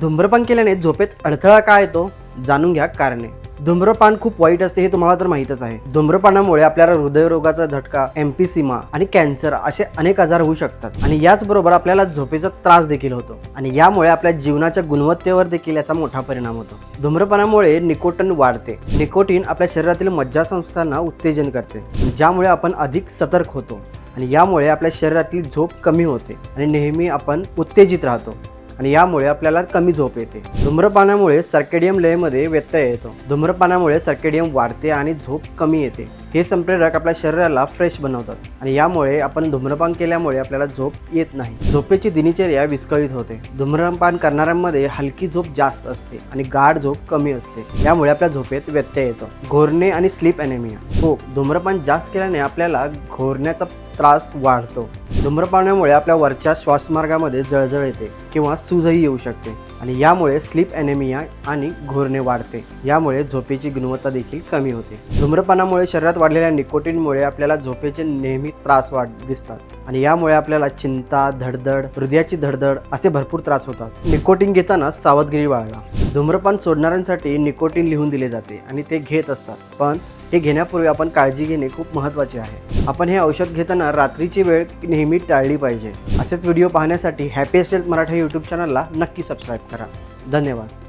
धूम्रपान केल्याने झोपेत अडथळा काय येतो जाणून घ्या कारणे. धूम्रपान खूप वाईट असते हे तुम्हाला तर माहीतच आहे. धूम्रपानामुळे आपल्याला हृदयरोगाचा झटका एम्पिसिमा आणि कॅन्सर असे अनेक आजार होऊ शकतात. आणि याचबरोबर आपल्याला झोपेचा त्रास देखील होतो आणि यामुळे आपल्या जीवनाच्या गुणवत्तेवर देखील याचा मोठा परिणाम होतो. धूम्रपानामुळे निकोटन वाढते. निकोटीन आपल्या शरीरातील मज्जासंस्थांना उत्तेजन करते. ज्यामुळे आपण अधिक सतर्क होतो आणि यामुळे आपल्या शरीरातील झोप कमी होते आणि नेहमी आपण उत्तेजित राहतो. आणि यामुळे आपल्याला कमी झोप येते. धूम्रपानामुळे सर्केडियम लयमध्ये व्यत्यय येतो. धूम्रपानामुळे सर्केडियम वाढते आणि झोप कमी येते. हे संप्रेरक आपल्या शरीराला फ्रेश बनवतात आणि यामुळे आपण धूम्रपान केल्यामुळे आपल्याला झोप येत नाही. झोपेची दिनचर्या विस्कळीत होते. धूम्रपान करणाऱ्यांमध्ये हलकी झोप जास्त असते आणि गाढ झोप कमी असते. यामुळे आपल्या झोपेत व्यत्यय येतो. घोरणे आणि स्लीप अॅनेमिया. हो धूम्रपान जास्त केल्याने आपल्याला घोरण्याचा त्रास वाढतो. धूम्रपानामुळे आपल्या वरच्या श्वासमार्गामध्ये जळजळ येते किंवा सूजही येऊ शकते आणि यामुळे स्लीप ॲनेमिया आणि घोरणे वाढते. यामुळे झोपेची गुणवत्ता देखील कमी होते. धूम्रपानामुळे शरीरात वाढलेल्या निकोटीनमुळे आपल्याला झोपेचे नेहमी त्रास वाढ दिसतात आणि यामुळे आपल्याला चिंता धडधड हृदयाची धडधड असे भरपूर त्रास होतात. निकोटीन घेताना सावधगिरी बाळगा. धूम्रपान सोडणाऱ्यांसाठी निकोटीन लिहून दिले जाते आणि ते घेत असतात. पण हे घेण्यापूर्वी आपण काळजी घेणे खूप महत्त्वाचे आहे. आपण हे औषध घेताना रात्रीची वेळ नेहमी टाळली पाहिजे. असेच व्हिडिओ पाहण्यासाठी हॅपी हेल्थ मराठी यूट्यूब चॅनलला नक्की सबस्क्राईब करा. धन्यवाद.